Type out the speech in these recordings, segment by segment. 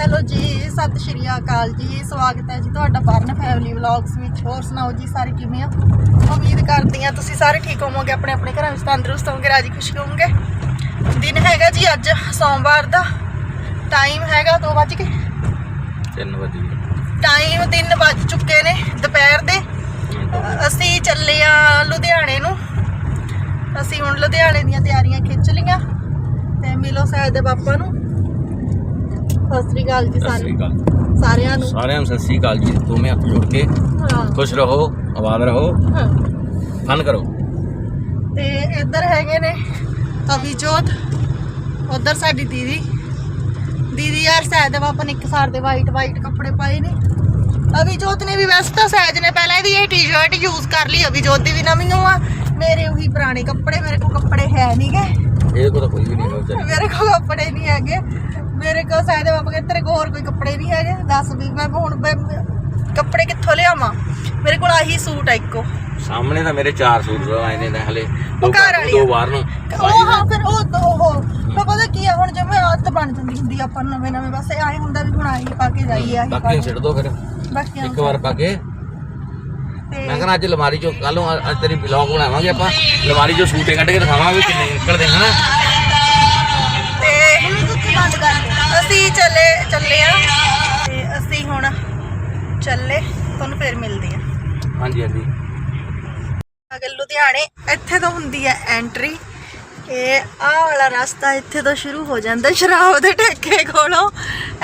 Hello ਜੀ ਸਤਿ ਸ਼੍ਰੀ ਅਕਾਲ ਜੀ ਸਵਾਗਤ ਹੈ ਜੀ ਤੁਹਾਡਾ ਬਰਨ ਫੈਮਿਲੀ ਵਲੌਗਸ ਵਿੱਚ। ਹੋਰ ਸੁਣਾਓ ਜੀ ਸਾਰੇ ਕਿਵੇਂ ਹੋ? ਉਮੀਦ ਕਰਦੀ ਹਾਂ ਤੁਸੀਂ ਸਾਰੇ ਠੀਕ ਹੋਵੋਗੇ ਆਪਣੇ ਆਪਣੇ ਘਰਾਂ ਵਿੱਚ ਤੰਦਰੁਸਤ ਹੋਵੋਗੇ ਰਾਜੀ ਖੁਸ਼ ਹੋਵੋਗੇ। ਦਿਨ ਹੈਗਾ ਜੀ ਅੱਜ ਸੋਮਵਾਰ ਦਾ। ਟਾਈਮ ਹੈਗਾ 2 ਵਜੇ ਕੇ 3 ਵਜੇ ਟਾਈਮ 3 ਵੱਜ ਚੁੱਕੇ ਨੇ ਦੁਪਹਿਰ ਦੇ। ਅਸੀਂ ਚੱਲੇ ਆ ਲੁਧਿਆਣੇ ਨੂੰ। ਅਸੀਂ ਹੁਣ ਲੁਧਿਆਣੇ ਦੀਆਂ ਤਿਆਰੀਆਂ ਖਿੱਚ ਲਈਆਂ। ਤੇ ਮਿਲੋ ਸਾਹਿਬ ਦੇ ਪਾਪਾ ਨੂੰ। ਸਤਿ ਸ੍ਰੀ ਅਕਾਲ ਜੀ ਸਤਿ ਸ੍ਰੀ ਸਾਨੂੰ ਅਕਾਲ ਸਾਰਿਆਂ ਨੂੰ। ਸਾਰਿਆਂ ਨੂੰ ਸਤਿ ਸ੍ਰੀ ਅਕਾਲ ਜੀ। ਦੋਵੇਂ ਹੱਥ ਜੋੜ ਕੇ ਹਾਂ। ਖੁਸ਼ ਰਹੋ ਆਬਾਦ ਰਹੋ ਹਾਂ। ਫਨ ਕਰੋ। ਤੇ ਇੱਧਰ ਹੈਗੇ ਨੇ ਅਭਿਜੋਤ ਉਧਰ ਸਾਡੀ ਦੀਦੀ। ਦੀਦੀ ਯਾਰ ਸਹਿਜ ਦੇ ਪਾਪਾ ਨੇ ਇੱਕ ਸਾਰ ਦੇ ਵਾਈਟ ਵਾਈਟ ਕੱਪੜੇ ਪਾਏ ਨੇ। ਅਭਿਜੋਤ ਨੇ ਵੀ ਵੈਸੇ ਤਾਂ ਸਹਿਜ ਨੇ ਪਹਿਲਾਂ ਇਹਦੀ ਇਹ ਟੀ-ਸ਼ਰਟ ਯੂਜ਼ ਕਰ ਲਈ ਅਭਿਜੋਤ ਦੀ ਵੀ ਨਵੀਂ ਓ ਆ। ਮੇਰੇ ਉਹੀ ਪੁਰਾਣੇ ਕੱਪੜੇ ਮੇਰੇ ਕੋਲ ਕੱਪੜੇ ਹੈ ਨਹੀਂਗੇ ਇਹਦੇ ਕੋਲ ਤਾਂ ਕੋਈ ਵੀ ਨਹੀਂ ਹੈ ਵਿਚਾਰੀ। ਮੇਰੇ ਕੋਲ ਕੱਪੜੇ ਨਹੀਂ ਹੈਗੇ। ਮੇਰੇ ਕੋਲ ਸਹਿਜ ਦੇ ਪਾਪਾ ਕਹਿੰਦੇ ਤੇਰੇ ਕੋਲ ਹੋਰ ਕੋਈ ਕੱਪੜੇ ਨਹੀਂ ਹੈਗੇ ਦੱਸ ਵੀ ਮੈਂ ਹੁਣ ਮੈਂ ਕੱਪੜੇ ਕਿੱਥੋਂ ਲਿਆਵਾਂ? ਮੇਰੇ ਕੋਲ ਆਹੀ ਸੂਟ ਆ ਇੱਕੋ। ਸਾਹਮਣੇ ਤਾਂ ਮੇਰੇ ਚਾਰ ਸੂਟ ਆਏ ਨੇ ਤਾਂ ਹਲੇ ਦੋ ਘਰ ਵਾਲੀ ਦੋ। ਬਾਹਰ ਨੂੰ। ਉਹ ਹਾਂ ਫਿਰ ਉਹ ਤਾਂ ਉਹ। ਤਾਂ ਪਤਾ ਕੀ ਆ ਹੁਣ ਜਿਵੇਂ ਆਦਤ ਬਣ ਜਾਂਦੀ ਹੁੰਦੀ ਆਪਾਂ ਨੂੰ ਨਵੇਂ ਨਵੇਂ ਬਸ ਆਏ ਹੁੰਦਾ ਵੀ ਹੁਣ ਆਹੀ ਪਾ ਕੇ ਜਾਈਏ ਆਹੀ ਬਾਕੀ ਛੱਡ ਦੋ ਫਿਰ। ਬਾਕੀ ਇੱਕ ਵਾਰ ਪਾ ਕੇ। ਮੈਂ ਕਹਿੰਦਾ ਅੱਜ ਅਲਮਾਰੀ ਚੋਂ ਕੱਲ ਨੂੰ ਅੱਜ ਤੇਰੀ ਵਲੌਗ ਬਣਾਵਾਂਗੇ ਆਪਾਂ। ਅਲਮਾਰੀ ਚੋਂ ਸੂਟੇ ਕੱਢ ਕੇ ਦਿਖਾਵਾਂਗੇ ਕਿੰਨੇ ਨਿਕਲਦੇ ਹਨਾ? ਤੇ ਬੰਦ ਕਰ। ਦੇ ਅਸੀਂ ਚੱਲੇ ਚੱਲੇ ਆ। ਤੇ ਅਸੀਂ ਹੁਣ ਚੱਲੇ ਤੁਹਾਨੂੰ ਫੇਰ ਮਿਲਦੇ ਆ। ਹਾਂਜੀ ਹਾਂਜੀ। ਅਗਰ ਲੁਧਿਆਣੇ ਇੱਥੇ ਤੋਂ ਹੁੰਦੀ ਹੈ ਐਂਟਰੀ ਇਹ ਆਹ ਵਾਲਾ ਰਸਤਾ ਇੱਥੇ ਤੋਂ ਸ਼ੁਰੂ ਹੋ ਜਾਂਦਾ ਸ਼ਰਾਬ ਦੇ ਠੇਕੇ ਕੋਲੋਂ।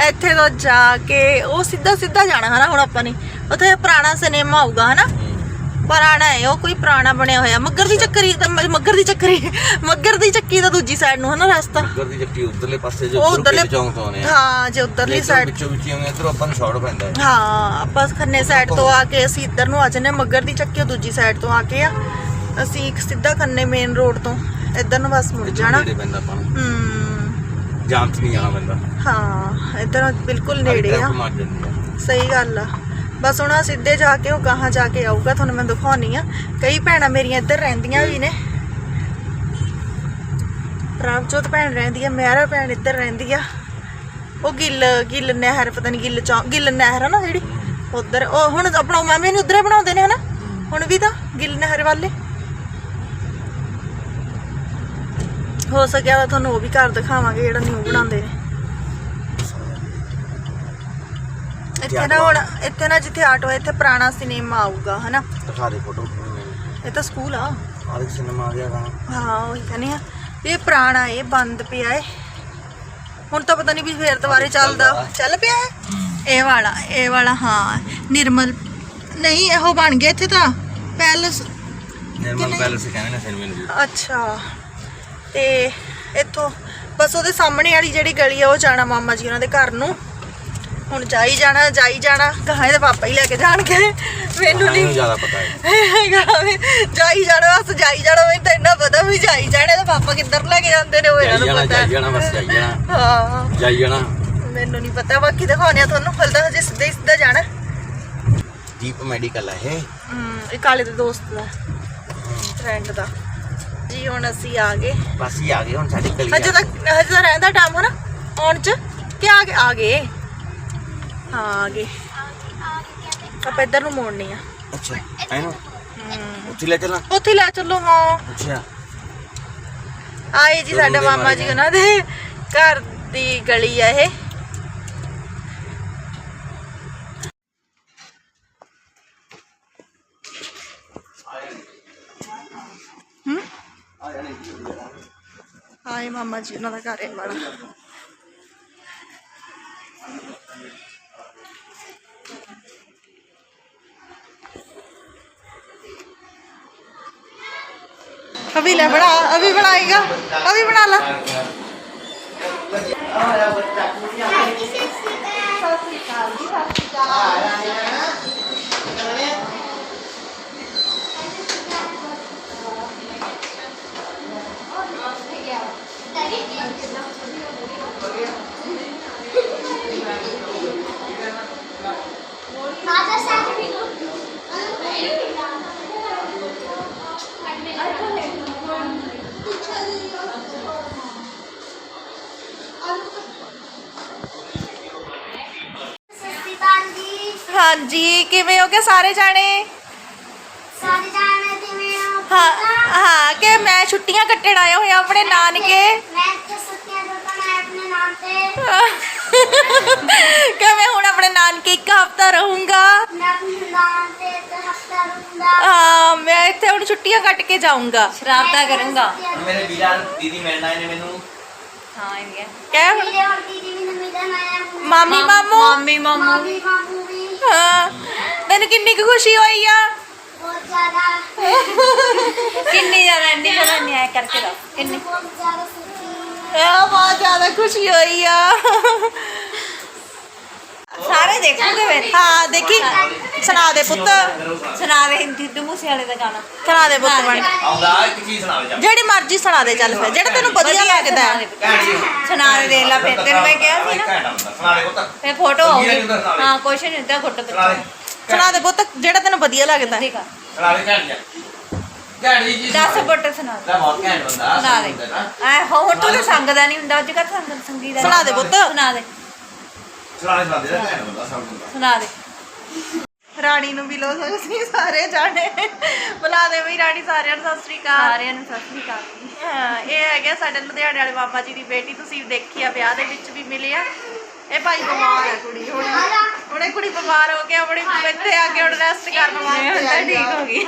ਇੱਥੇ ਤੋਂ ਜਾ ਕੇ ਉਹ ਸਿੱਧਾ ਸਿੱਧਾ ਜਾਣਾ ਹਨਾ ਹੁਣ ਆਪਾਂ ਨੇ। ਉੱਥੇ ਪੁਰਾਣਾ ਸਿਨੇਮਾ ਆਊਗਾ ਹਨਾ। ਪੁਰਾਣਾ ਹੈ ਉਹ ਕੋਈ ਪੁਰਾਣਾ ਬਣਿਆ ਹੋਇਆ। ਮੱਗਰ ਦੀ ਚੱਕਰੀ ਤਾਂ ਮ- ਮੱਗਰ ਦੀ ਚੱਕਰੀ ਮੱਗਰ ਦੀ ਚੱਕੀ ਦਾ ਦੂਜੀ ਸਾਈਡ ਨੂੰ ਹਨਾ ਰਸਤਾ। ਨਗਰ ਦੀ ਚੱਕੀ ਉਧਰਲੇ ਪਾਸੇ ਜੋ ਉਹ ਉੱਧਰੋਂ ਉਧਰਲੇ ਚੌਂਕ ਤੋਂ ਆਉਣੇ ਆ। ਹਾਂ ਜੇ ਉਧਰਲੀ ਇੱਧਰੋਂ ਸਾਈਡ ਵਿੱਚੋਂ ਵਿੱਚ ਆਉਂਦੇ ਇਧਰੋਂ ਆਪਾਂ ਨੂੰ ਸ਼ਾਰਟ ਪੈਂਦਾ ਹੈ। ਹਾਂ ਆਪਾਂ ਖੰਨੇ ਸਾਈਡ ਤੋਂ ਆ ਕੇ ਅਸੀਂ ਇੱਧਰ ਨੂੰ ਆ ਜੰਨੇ ਮੱਗਰ ਦੀ ਚੱਕੀ ਉਹ ਦੂਜੀ ਸਾਈਡ ਤੋਂ ਆ ਕੇ ਆ। ਅਸੀਂ ਇੱਕ ਸਿੱਧਾ ਖੰਨੇ ਮੇਨ ਰੋਡ ਤੋਂ ਇੱਧਰ ਨੂੰ ਬਸ ਮੁੜ ਇੱਧਰੋਂ ਜਾਣਾ। ਨੇੜੇ ਪੈਂਦਾ ਆਪਾਂ ਨੂੰ। ਹੂੰ। ਜਾਮ 'ਚ ਨਹੀਂ ਜਾਣਾ ਪੈਂਦਾ। ਹਾਂ ਇੱਧਰ ਬਿਲਕੁਲ ਨੇੜੇ ਆ। ਮਾਰ ਜਾਂਦੀ ਆ। ਸਹੀ ਗੱਲ ਆ। ਬਸ ਹੁਣ ਆਹ ਸਿੱਧੇ ਜਾ ਕੇ, ਉਹ ਗਾਹਾਂ ਜਾ ਕੇ ਆਊਗਾ, ਤੁਹਾਨੂੰ ਮੈਂ ਦਿਖਾਉਣੀ ਆ। ਕਈ ਭੈਣਾਂ ਮੇਰੀਆਂ ਇੱਧਰ ਰਹਿੰਦੀਆਂ ਵੀ ਨੇ। ਪ੍ਰਭਜੋਤ ਭੈਣ ਰਹਿੰਦੀ ਆ, ਮਹਿਰਾ ਭੈਣ ਇੱਧਰ ਰਹਿੰਦੀ ਆ। ਉਹ ਗਿੱਲ ਗਿੱਲ ਨਹਿਰ, ਪਤਾ ਨਹੀਂ ਗਿੱਲ ਚੌਂ ਗਿੱਲ ਨਹਿਰ ਆ ਨਾ ਜਿਹੜੀ? ਉਧਰ, ਉਹ ਹੁਣ ਆਪਣਾ ਮਾਮੇ ਨੂੰ ਉਧਰੇ ਬਣਾਉਂਦੇ ਨੇ ਹਨਾ? ਹੁਣ ਵੀ ਤਾਂ, ਗਿੱਲ ਨਹਿਰ ਵਾਲੇ। ਹੋ ਸਕਿਆ ਤਾਂ ਤੁਹਾਨੂੰ ਉਹ ਵੀ ਘਰ ਦਿਖਾਵਾਂਗੇ, ਜਿਹੜਾ ਨਿਊ ਬਣਾਉਂਦੇ ਨੇ। ਇੱਥੇ ਨਾ ਹੁਣ ਇੱਥੇ ਨਾ ਜਿੱਥੇ ਆਟੋ ਹੈ ਇੱਥੇ ਪੁਰਾਣਾ ਸਿਨੇਮਾ ਆਊਗਾ ਹਨਾ? ਦੇ ਫੋਟੋ ਇਹ ਤਾਂ ਸਕੂਲ ਆ। ਆਲਿਕ ਸਿਨੇਮਾ ਆ ਗਿਆ ਕਹਾਂ ਹਾਂ ਉਹੀ ਕਹਿੰਦੇ ਆ। ਇਹ ਪੁਰਾਣਾ ਇਹ ਬੰਦ ਪਿਆ ਏ ਹੁਣ ਤਾਂ ਪਤਾ ਨਹੀਂ ਵੀ ਫੇਰ ਦੁਬਾਰੇ ਚੱਲਦਾ। ਚੱਲ ਪਿਆ ਇਹ ਵਾਲਾ ਇਹ ਵਾਲਾ ਹਾਂ। ਨਿਰਮਲ ਨਹੀਂ ਇਹੋ ਬਣ ਗਿਆ ਇੱਥੇ ਤਾਂ। ਪੈਲਸ। ਨਿਰਮਲ ਪੈਲਸ ਕਹਿੰਦੇ ਨੇ ਸਿਨੇਮੇ ਨੂੰ ਅੱਛਾ। ਤੇ ਇੱਥੋਂ ਬਸ ਉਹਦੇ ਸਾਹਮਣੇ ਵਾਲੀ ਜਿਹੜੀ ਗਲੀ ਆ ਉਹ ਜਾਣਾ ਮਾਮਾ ਜੀ ਉਹਨਾਂ ਦੇ ਘਰ ਨੂੰ। ਹੁਣ ਜਾਈ ਜਾਣਾ ਜਾਈ ਜਾਣਾ। ਕਹਾਂ ਇਹਦੇ ਪਾਪਾ ਹੀ ਲੈ ਕੇ ਜਾਣਗੇ। ਮੈਨੂੰ ਨਹੀਂ ਜ਼ਿਆਦਾ ਪਤਾ ਹੈ। ਜਾਈ ਜਾਣਾ ਬਸ ਜਾਈ ਜਾਣਾ ਮੈਨੂੰ ਤਾਂ ਇੰਨਾ ਪਤਾ ਵੀ ਜਾਈ ਜਾਣੇ ਤੇ ਪਾਪਾ ਕਿੱਧਰ ਲੈ ਕੇ ਜਾਂਦੇ ਨੇ ਉਹ ਇਹਨਾਂ ਨੂੰ ਪਤਾ ਜਾਈ ਜਾਣਾ ਬਸ ਜਾਈ ਜਾਣਾ। ਹਾਂ। ਜਾਈ ਜਾਣਾ। ਮੈਨੂੰ ਨਹੀਂ ਪਤਾ ਬਾਕੀ ਦਿਖਾਉਣੇ ਆ ਤੁਹਾਨੂੰ ਤਾਂ ਹਜੇ ਸਿੱਧਾ ਸਿੱਧਾ ਜਾਣਾ। ਦੀਪ ਮੈਡੀਕਲ ਹੈ ਇਹ। ਹਮ, ਇਹ ਕਾਲੇ ਦੇ ਦੋਸਤ ਦਾ ਫਰੈਂਡ ਦਾ। ਜੀ ਹੁਣ ਅਸੀਂ ਆ ਗਏ। ਬਸ ਹੀ ਆ ਗਏ ਹੁਣ ਸਾਡੀ ਗਲੀ ਹਜੇ ਤੱਕ ਹਜੇ ਤਾਂ ਰਹਿੰਦਾ ਟਾਈਮ ਹਨਾ ਆਉਣ ਚ ਕਿ ਆ ਗਏ ਆ ਗਏ। ਹਾਂ ਆ ਗਏ ਆਪਾਂ ਇੱਧਰ ਨੂੰ ਮੋੜਨੀ ਆ ਅੱਛਾ ਐਨੂੰ ਹਮ, ਉੱਥੇ ਲੈ ਚੱਲਾਂ ਉੱਥੇ ਲੈ ਚੱਲੋ ਹਾਂ ਅੱਛਾ ਆਏ ਜੀ ਸਾਡੇ ਜ਼ਰੂਰ ਦੇ ਮਾਮਾ ਮਾਰੇ ਜੀ ਉਹਨਾਂ ਦੇ ਘਰ ਦੀ ਗਲੀ ਆ ਇਹ ਹਮ? ਆਏ ਮਾਮਾ ਜੀ ਉਹਨਾਂ ਦਾ ਘਰ ਹੈ ਵਾਲਾ अभी ले बना अभी बनाएगा अभी बना ला माझा ਕਿਵੇਂ ਹੋ ਕੇ ਸਾਰੇ ਜਾਣੇ ਸਾਰੇ ਜਾਣੇ ਕਿਵੇਂ ਹੋ ਹਾਂ ਹਾਂ ਕਿ ਮੈਂ ਛੁੱਟੀਆਂ ਕੱਟਣ ਆਏ ਹੋਏ ਆ ਆਪਣੇ ਨਾਨਕੇ ਮੈਂ ਤੇ ਸੁੱਤਿਆਂ ਦੁਕਾਨ ਆਪਣੇ ਨਾਮ ਤੇ ਕਿ ਮੈਂ ਹੁਣ ਆਪਣੇ ਨਾਨਕੇ ਇੱਕ ਹਫਤਾ ਰਹੂੰਗਾ ਮੈਂ ਆਪਣੇ ਨਾਮ ਤੇ ਤੇ ਹਫਤਾ ਰੁੰਦਾ ਹਾਂ ਮੈਂ ਇੱਥੇ ਹੁਣ ਛੁੱਟੀਆਂ ਕੱਟ ਕੇ ਜਾਊਂਗਾ ਸ਼ਰਾਰਤਾਂ ਕਰੂੰਗਾ ਮੇਰੇ ਵੀਰਾਂ ਦੀਦੀ ਮਿਲਣਾ ਇਹਨੇ ਮੈਨੂੰ ਹਾਂ ਇਹ ਕਹਿ ਹੁਣ ਮੇਰੇ ਹੋਰ ਦੀਦੀ ਵੀ ਨਮੀ ਦਾ ਆਇਆ ਮਾਮੀ ਮਾਮੂ ਮਾਮੀ ਮਾਮੂ ਮਾਮੀ ਮਾਮੂ ਵੀ ਹਾਂ ਤੈਨੂੰ ਕਿੰਨੀ ਕੁ ਖੁਸ਼ੀ ਹੋਈ ਆ? ਬਹੁਤ ਜ਼ਿਆਦਾ। ਕਿੰਨੀ ਜ਼ਿਆਦਾ ਇੰਨੀ ਜ਼ਿਆਦਾ ਨਿਆਇ ਕਰਕੇ ਦੋ ਕਿੰਨੀ? ਬਹੁਤ ਜ਼ਿਆਦਾ ਇਹ ਬਹੁਤ ਜ਼ਿਆਦਾ ਖੁਸ਼ੀ ਹੋਈ ਆ। ਸਾਰੇ ਦੇਖੋਗੇ ਫਿਰ। ਹਾਂ ਦੇਖੀ। ਸੁਣਾ ਦੇ ਪੁੱਤ। ਸੁਣਾ ਦੇ ਹਿੰਦੂ ਮੂਸੇ ਵਾਲੇ ਦਾ ਗਾਣਾ। ਸੁਣਾ ਦੇ ਪੁੱਤ ਬਣ ਆਉਂਦਾ ਇੱਕ ਚੀਜ਼ ਸੁਣਾਵੇ ਜਾ। ਜਿਹੜੀ ਮਰਜ਼ੀ ਸੁਣਾ ਦੇ ਚੱਲ ਫਿਰ। ਜਿਹੜਾ ਤੈਨੂੰ ਵਧੀਆ ਲੱਗਦਾ ਸੁਣਾ ਹੈ। ਦੇ। ਘੈਂਟ ਸੁਣਾ ਦੇ ਦੇਖ ਲਾ ਫਿਰ। ਤੈਨੂੰ ਮੈਂ ਕਿਹਾ ਸੀ ਨਾ। ਘੈਂਟ ਸੁਣਾ ਦੇ ਪੁੱਤ। ਫਿਰ ਫੋਟੋ ਆਉਗੀ। ਹਾਂ ਕੁਛ ਨਹੀਂ ਹੁੰਦਾ ਸੁਣਾ ਦੇ। ਪਿੱਛੇ ਸੁਣਾ ਦੇ ਪੁੱਤ ਜਿਹੜਾ ਤੈਨੂੰ ਵਧੀਆ ਲੱਗਦਾ। ਠੀਕ ਆ ਸੁਣਾ ਦੇ ਘੈਂਟ ਜਾ। ਘੈਂਟ ਜੀ ਚੀਜ਼ 10 ਸੁਣਾ ਦੇ। ਫੋਟੋ ਸੁਣਾ ਦੇ। ਲੈ ਬਹੁਤ ਘੈਂਟ ਬੰਦਾ ਸੁਣਾ ਦੇ। ਐ ਹੁਣ ਤੂੰ ਤਾਂ ਸੰਗਦਾ ਨਹੀਂ ਹੁੰਦਾ ਅੱਜ ਕੱਲ੍ਹ ਸੰਗ ਸੰਗੀਤ ਸੁਣਾ ਦੇ ਪੁੱਤ। ਸੁਣਾ ਦੇ। ਸੁਣਾ ਦੇ। ਸੁਣਾ ਦੇ ਘੈਂਟ ਬੰਦਾ ਸਭ ਹੁੰਦਾ ਸੁਣਾ ਦੇ ਰਾਣੀ ਨੂੰ ਮਿਲੋ ਤੁਸੀਂ ਸਾਰੇ ਜਾਣੇ। ਬੁਲਾ ਦੇ ਵੀ ਰਾਣੀ ਸਾਰਿਆਂ ਨੂੰ ਸਤਿ ਸ੍ਰੀ ਅਕਾਲ। ਸਾਰਿਆਂ ਨੂੰ ਸਤਿ ਸ੍ਰੀ ਅਕਾਲ। ਹਾਂ, ਇਹ ਹੈਗੇ ਸਾਡੇ ਲੁਧਿਆਣੇ ਵਾਲੇ ਬਾਬਾ ਜੀ ਦੀ ਬੇਟੀ ਤੁਸੀਂ ਦੇਖੀ ਆ ਵਿਆਹ ਦੇ ਵਿੱਚ ਵੀ ਮਿਲੇ ਆ ਇਹ ਭਾਈ ਬਿਮਾਰ ਹੈ ਕੁੜੀ ਹੁਣ ਹੁਣੇ ਕੁੜੀ ਬਿਮਾਰ ਹੋ ਕੇ ਆਪਣੀ ਇੱਥੇ ਆ ਕੇ ਹੁਣ ਰੈਸਟ ਕਰਨ ਵਾਸਤੇ ਠੀਕ। ਹੋ ਗਈ।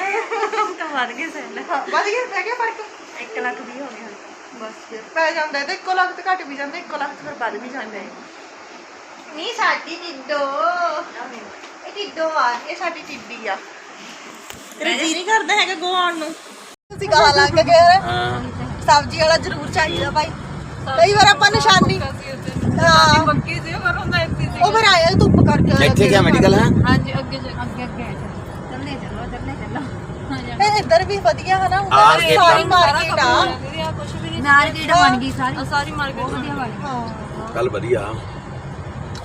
ਤਾਂ ਵੱਧ ਗਏ ਸੈੱਲ ਵਧ ਗਿਆ ਪੈ ਗਿਆ ਫ਼ਰਕ? 1 ਲੱਖ ਵੀ ਹੋ ਗਏ ਹੁਣ ਬਸ ਫਿਰ ਪੈ ਜਾਂਦਾ ਤੇ ਇੱਕੋ ਲੱਖ ਤੇ ਘਟ ਵੀ ਜਾਂਦਾ ਇੱਕੋ ਲੱਖ ਤੇ ਫਿਰ ਵੱਧ ਵੀ ਜਾਂਦਾ। ਨਹੀਂ ਸਾਡੀ ਟਿੱਡੋ ਇਹ ਟਿੱਡੋ ਆ ਇਹ ਸਾਡੀ ਟਿੱਡੀ ਆ। ਤੇਰੇ ਜੀ ਨਹੀਂ ਕਰਦਾ ਹੈਗਾ ਗਵਾਉਣ ਨੂੰ। ਤੁਸੀਂ ਕਹਾ ਲੱਗ ਗਏ ਹਾਂ ਸਬਜ਼ੀ ਵਾਲਾ ਜ਼ਰੂਰ ਚਾਹੀਦਾ ਭਾਈ। ਕਈ ਵਾਰ ਆਪਾਂ ਨਿਸ਼ਾਨੀ ਹਾਂ। ਪੱਕੀ ਸੀ ਪਰ ਹੁੰਦਾ ਇੱਥੇ ਉਹ ਫਿਰ ਆਇਆ ਧੁੱਪ ਕਰਕੇ ਆਇਆ ਇੱਥੇ ਕੀ ਮੈਡੀਕਲ ਹੈ? ਹਾਂਜੀ ਅੱਗੇ ਅੱਗੇ ਅੱਗੇ ਚੱਲਨੇ ਚੱਲੋ ਚੱਲਨੇ ਚੱਲੋ। ਇਹ ਇੱਧਰ ਵੀ ਵਧੀਆ ਹੈ ਨਾ ਖੇਤਾਂ- ਸਾਰੀ ਮਾਰਕੀਟ ਆ। ਮਾਰਕੀਟ ਬਣ ਗਈ ਸਾਰੀ। ਸਾਰੀ ਮਾਰਕੀਟ ਵਧੀਆ ਬਣ ਗਈ। ਹਾਂ ਕੱਲ ਵਧੀਆ।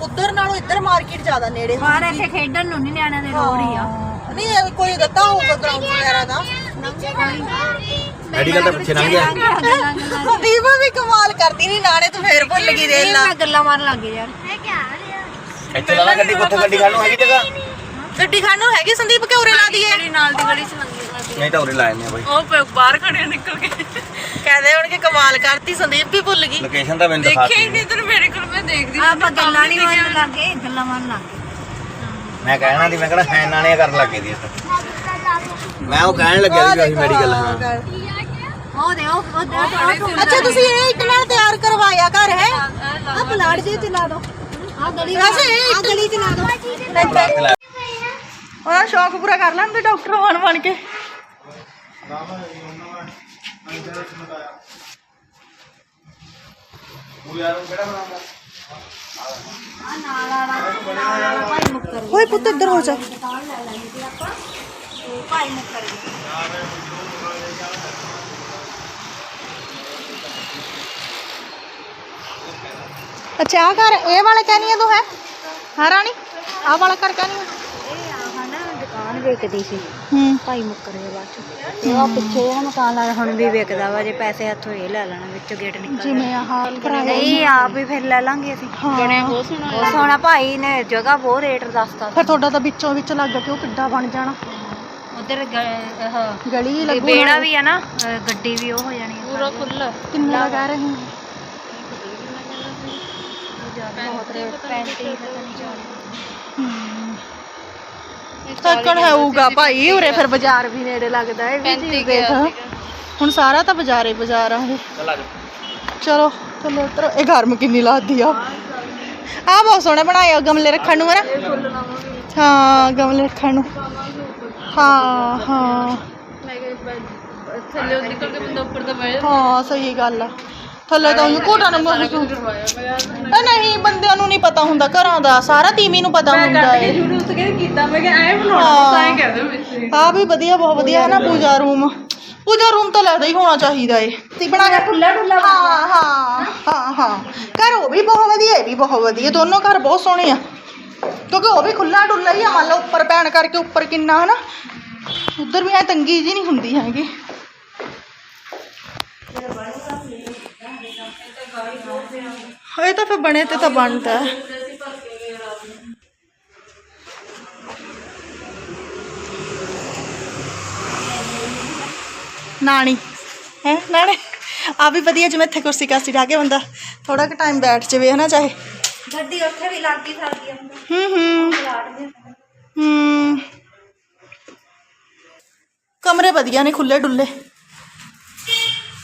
ਉਧਰ ਨਾਲੋਂ ਇੱਧਰ ਮਾਰਕੀਟ ਜ਼ਿਆਦਾ ਨੇੜੇ ਬਾਹਰ ਇੱਥੇ ਖੇਡਣ ਨੂੰ ਨਹੀਂ ਨਿਆਣਿਆਂ ਦੇ ਲੋੜ ਹੀ ਆ। ਨਹੀਂ ਇਹ ਕੋਈ ਦਿੱਤਾ ਹੋਊਗਾ ਗਰਾਊਂਡ ਵਗੈਰਾ ਦਾ। ਮੈਡੀਕਲ ਤਾਂ ਪਿੱਛੇ ਲੰਘ ਗਿਆ। ਸੰਦੀਪ ਵੀ ਕਮਾਲ ਕਰਦੀ ਨਹੀਂ ਨਾਲੇ ਤੂੰ ਫੇਰ ਭੁੱਲ ਗਈ ਦੇਖ ਲਾ। ਮੈਂ ਗੱਲਾਂ ਮਾਰਨ ਲੱਗ ਗਈ ਯਾਰ। ਮੈਂ ਕੀ ਆ ਰਿਹਾ। ਇੱਥੇ ਲਾ ਲਾ ਗੱਡੀ ਕਿੱਥੇ ਗੱਡੀ ਨੂੰ ਹੈਗੀ ਜਗ੍ਹਾ? ਗੱਡੀ ਖਾਣ ਨੂੰ ਹੈਗੀ ਸੰਦੀਪ ਕਿ ਉਰੇ ਲਾ ਦਈਏ। ਨਾਲ ਦੀ ਗਲੀ ਚ ਲੰਗੀ ਨਹੀਂ ਤਾਂ ਉਰੇ ਲਾ ਜਾਂਦੇ ਆ ਬਾਈ। ਉਹ ਬਾਹਰ ਖੜੇ ਨਿਕਲ ਕੇ। ਕਹਦੇ ਹੁਣ ਕਿ ਕਮਾਲ ਕਰਤੀ ਸੰਦੀਪ ਵੀ ਭੁੱਲ ਗਈ। ਲੋਕੇਸ਼ਨ ਤਾਂ ਮੈਨੂੰ ਦਿਖਾ ਦਿੱਤੀ। ਇਧਰ ਮੇਰੇ ਕੋਲ ਮੈਂ ਦੇਖਦੀ ਆਪਾਂ ਗੱਲਾਂ ਨਹੀਂ ਮਾਰਨ ਲੱਗੇ ਗੱਲਾਂ ਮਾਰਨ ਲੱਗੇ। ਮੈਂ ਕਹਿਣਾ ਦੀ ਮੈਂ ਕਿਹੜਾ ਫੈਨ ਨਾਲੇ ਕਰਨ ਲੱਗੇ ਦੀ। ਮੈਂ ਉਹ ਕਹਿਣ ਲੱਗਿਆ ਸੀ ਵੀ ਅਸੀਂ ਮੈਡੀਕਲ ਹਾਂ। ਉਹ ਦੇ ਉਹ ਉਹ ਅੱਛਾ ਤੁਸੀਂ ਇਹ ਇੱਟ ਨਾਲ ਤਿਆਰ ਕਰਵਾਇਆ ਘਰ ਹੈ? ਆ ਪਲਾਟ ਜੇ ਚ ਲਾ ਦੋ। ਆ ਗਲੀ ਵੈਸੇ ਇਹ ਆ ਗਲੀ ਚ ਲਾ ਦੋ। ਉਹਦਾ ਸ਼ੌਕ ਪੂਰਾ ਕਰ ਲੈਂਦੇ ਡਾਕਟਰ ਬਣ ਬਣ ਕੇ। ਭਾਈ ਮੁੱਕਰ ਓਏ ਪੁੱਤ ਇੱਧਰ ਹੋ ਜਾ ਭਾਈ ਮੁੱਕਰ ਗਿਆ ਅੱਛਾ ਆ ਘਰ ਇਹ ਵਾਲਾ ਕਹਿਨੀ ਆ ਤੂੰ ਹੈ ਹਾਂ ਰਾਣੀ ਆ ਵਾਲਾ ਘਰ ਕਹਿਨੀ ਆ ਇਹ ਆ ਨਾ ਦੁਕਾਨ ਵੇਚਦੀ ਸੀ। ਹੂੰ। ਭਾਈ ਮੁੱਕਰ ਗਿਆ ਬਾਅਦ ਚ। ਤੇ ਉਹ ਪਿੱਛੇ ਜਿਹੜਾ ਮਕਾਨ ਲਾ ਹੁਣ ਵੀ ਵਿਕਦਾ ਵਾ ਜੇ ਪੈਸੇ ਹੱਥੋਂ ਇਹ ਲੈ ਲੈਣਾ ਵਿੱਚੋਂ ਗੇਟ ਨਿਕਲ ਜਿਵੇਂ ਆਹ ਕਿਰਾਇਆ ਨਹੀਂ ਆਪ ਹੀ ਫਿਰ ਲੈ ਲਾਂਗੇ ਅਸੀਂ। ਬਣਿਆ ਬਹੁਤ ਸੋਹਣਾ ਸੋਹਣਾ ਭਾਈ ਨੇ ਜਗ੍ਹਾ ਬਹੁਤ ਰੇਟ ਦੱਸਤਾ। ਫਿਰ ਤੁਹਾਡਾ ਤਾਂ ਵਿੱਚੋਂ ਵਿੱਚ ਲੱਗ ਕਿ ਉਹ ਕਿੱਡਾ ਬਣ ਜਾਣਾ। ਉਧਰ ਗਲੀ ਲੱਗੂ ਬੇੜਾ ਵੀ ਆ ਨਾ ਗੱਡੀ ਵੀ ਉਹ ਹੋ ਜਾਣੀ ਪੂਰਾ ਖੁੱਲਾ ਕਿੰਨੇ ਕਹਿ ਰਹੇ ਹੋ? ਬਹੁਤ ਰੇਟ 35 ਪਤਾ ਨਹੀਂ ਤੱਕਣ ਹੋਊਗਾ ਭਾਈ ਉਰੇ ਫਿਰ ਬਾਜ਼ਾਰ ਵੀ ਨੇੜੇ ਲੱਗਦਾ ਹੈ ਵੀ ਚੀਜ਼ ਦੇਖ। ਹੁਣ ਸਾਰਾ ਤਾਂ ਬਾਜ਼ਾਰ ਹੀ ਬਾਜ਼ਾਰ ਆ ਇਹ ਚੱਲ ਜਾ। ਚਲੋ ਚਲੋ ਉਤਰੋ। ਇਹ ਗਰਮ ਕਿੰਨੀ ਲੱਗਦੀ ਆ। ਆ ਬਹੁਤ ਸੋਹਣੇ ਬਣਾਏ ਆ ਗਮਲੇ ਰੱਖਣ ਨੂੰ ਹੈ ਗਮਲੇ ਰੱਖਣ ਨੂੰ। ਹਾਂ ਹਾਂ। ਥੱਲੇ ਨਿਕਲ ਕੇ ਬੰਦਾ ਉੱਪਰ ਤਾਂ ਬਹਿ ਹਾਂ ਸਹੀ ਗੱਲ ਆ। ਥੱਲੇ ਤਾਂ ਉਹਨੂੰ ਘੋਟਾ ਨਾ ਮਹਿਸੂਸ ਇਹ ਨਹੀਂ ਬੰਦਿਆਂ ਨੂੰ ਨਹੀਂ ਪਤਾ ਹੁੰਦਾ ਘਰਾਂ ਦਾ ਸਾਰਾ ਤੀਵੀਂ ਨੂੰ ਪਤਾ ਹੁੰਦਾ ਹੈ ਸ਼ੁਰੂ ਤੋਂ ਕੀਤਾ ਮੈਂ ਐ ਆ ਵੀ ਵਧੀਆ ਬਹੁਤ ਵਧੀਆ ਹੈ ਨਾ ਪੂਜਾ ਰੂਮ। ਪੂਜਾ ਰੂਮ ਤਾਂ ਲੱਗਦਾ ਹੀ ਹੋਣਾ ਚਾਹੀਦਾ ਏ। ਤੀ ਬਣਾ ਕੇ ਖੁੱਲਾ ਡੁੱਲਾ ਹਾਂ ਹਾਂ ਹਾਂ ਹਾਂ। ਘਰ ਉਹ ਵੀ ਬਹੁਤ ਵਧੀਆ ਇਹ ਵੀ ਬਹੁਤ ਵਧੀਆ। ਦੋਨੋਂ ਘਰ ਬਹੁਤ ਸੋਹਣੇ ਆ। ਕਿਉਂਕਿ ਉਹ ਵੀ ਖੁੱਲਾ ਡੁੱਲਾ ਹੀ ਆ। ਮੰਨ ਲਓ ਉੱਪਰ ਪੈਣ ਕਰਕੇ ਉੱਪਰ ਕਿੰਨਾ ਹਨਾ? ਉੱਧਰ ਵੀ ਐ ਤੰਗੀ ਜੀ ਨਹੀਂ ਹੁੰਦੀ ਹੈਗੀ। ਹੋਏ ਤਾਂ ਫਿਰ ਬਣੇ ਤੇ ਤਾਂ ਬਣਦਾ। ਨਾਣੀ ਹੈ ਨਾਣੀ ਆ ਵੀ ਵਧੀਆ ਜਿਵੇਂ ਇੱਥੇ ਕੁਰਸੀ ਕਾਸੀ ਲਾ ਕੇ ਬੰਦਾ ਥੋੜਾ ਕਿ ਟਾਈਮ ਬੈਠ ਜਵੇ ਹਨਾ ਚਾਹੇ? ਗੱਡੀ ਉੱਥੇ ਵੀ ਲੱਗ ਸਕਦੀ ਆ ਹੂੰ ਹੂੰ। ਕਮਰੇ ਵਧੀਆ ਨੇ ਖੁੱਲੇ ਡੁੱਲੇ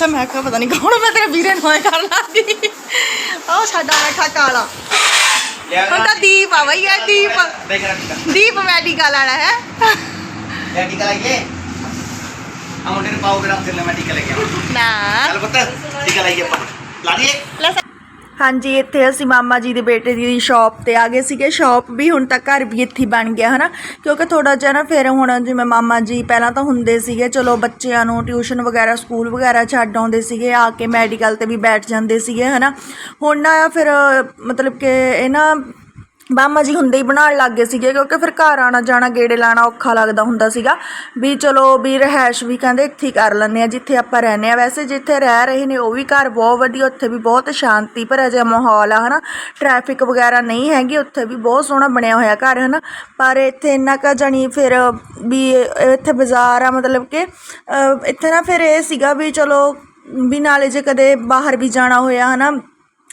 ਅੱਛਾ ਮੈਂ ਕਿਹਾ ਪਤਾ ਨਹੀਂ ਕੌਣ ਮੈਂ ਤੇਰੇ ਵੀਰੇ ਨੂੰ ਐ ਕਰ ਲਾਂਗੀ। ਉਹ ਸਾਡਾ ਬੈਠਾ ਕਾਲਾ। ਹੁਣ ਤਾਂ ਦੀਪ ਆ ਬਈ ਇਹ ਦੀਪ। ਦੀਪ ਮੈਡੀਕਲ ਵਾਲਾ ਹੈ। ਮੈਡੀਕਲ ਆਈਏ ਆ ਮੁੰਡੇ ਨੂੰ ਪਾਓ ਗ੍ਰਾਮ ਚੱਲੇ ਮੈਡੀਕਲ ਲੈ ਕੇ ਨਾ। ਚੱਲ ਪੁੱਤ ਮੈਡੀਕਲ ਆਈਏ ਆਪਾਂ। ਲਾ ਦਈਏ। ਹਾਂਜੀ, ਇੱਥੇ ਅਸੀਂ ਮਾਮਾ ਜੀ ਦੇ ਬੇਟੇ ਦੀ ਸ਼ਾਪ ਤੇ ਆ ਗਏ ਸੀਗੇ। ਸ਼ਾਪ ਵੀ ਹੁਣ ਤਾਂ ਘਰ ਵੀ ਇੱਥੇ ਬਣ ਗਿਆ, ਹਨਾ? ਕਿਉਂਕਿ ਥੋੜਾ ਜਿਹਾ ਨਾ ਫਿਰ ਹੁਣ ਜਿਵੇਂ ਮਾਮਾ ਜੀ ਪਹਿਲਾਂ ਤਾਂ ਹੁੰਦੇ ਸੀਗੇ, ਚਲੋ ਬੱਚਿਆਂ ਨੂੰ ਟਿਊਸ਼ਨ ਵਗੈਰਾ ਸਕੂਲ ਵਗੈਰਾ ਛੱਡ ਆਉਂਦੇ ਸੀਗੇ, ਆ ਕੇ ਮੈਡੀਕਲ ਤੇ ਵੀ ਬੈਠ ਜਾਂਦੇ ਸੀਗੇ, ਹਨਾ? ਹੁਣ ਨਾ ਫਿਰ ਮਤਲਬ ਕਿ ਇਹ ਨਾ ਮਾਮਾ ਜੀ ਹੁੰਦੇ ਹੀ ਬਣਾਉਣ ਲੱਗ ਗਏ ਸੀਗੇ, ਕਿਉਂਕਿ ਫਿਰ ਘਰ ਆਣਾ ਜਾਣਾ, ਗੇੜੇ ਲਾਣਾ ਔਖਾ ਲੱਗਦਾ ਹੁੰਦਾ ਸੀਗਾ। ਵੀ ਚਲੋ ਵੀ ਰਹਿائش ਵੀ ਕਹਿੰਦੇ ਇੱਥੇ ਹੀ ਕਰ ਲੈਂਦੇ ਆ ਜਿੱਥੇ ਆਪਾਂ ਰਹਿੰਦੇ ਆ ਵੈਸੇ ਜਿੱਥੇ ਰਹਿ ਰਹੇ ਨੇ, ਉਹ ਵੀ ਘਰ ਬਹੁਤ ਵਧੀਆ, ਉੱਥੇ ਵੀ ਬਹੁਤ ਸ਼ਾਂਤੀ ਪਰ ਜਿਹਾ ਮਾਹੌਲ ਆ, ਹਨਾ। ਟ੍ਰੈਫਿਕ ਵਗੈਰਾ ਨਹੀਂ ਹੈਗੀ, ਉੱਥੇ ਵੀ ਬਹੁਤ ਸੋਹਣਾ ਬਣਿਆ ਹੋਇਆ ਘਰ, ਹਨਾ। ਪਰ ਇੱਥੇ ਇੰਨਾ ਕਾ ਜਾਣੀ ਫਿਰ ਵੀ ਇੱਥੇ ਬਾਜ਼ਾਰ ਆ, ਮਤਲਬ ਕਿ ਇੱਥੇ ਨਾ ਫਿਰ ਇਹ ਸੀਗਾ ਵੀ ਚਲੋ, ਵੀ ਨਾਲੇ ਜੇ ਕਦੇ ਬਾਹਰ ਵੀ ਜਾਣਾ ਹੋਇਆ, ਹਨਾ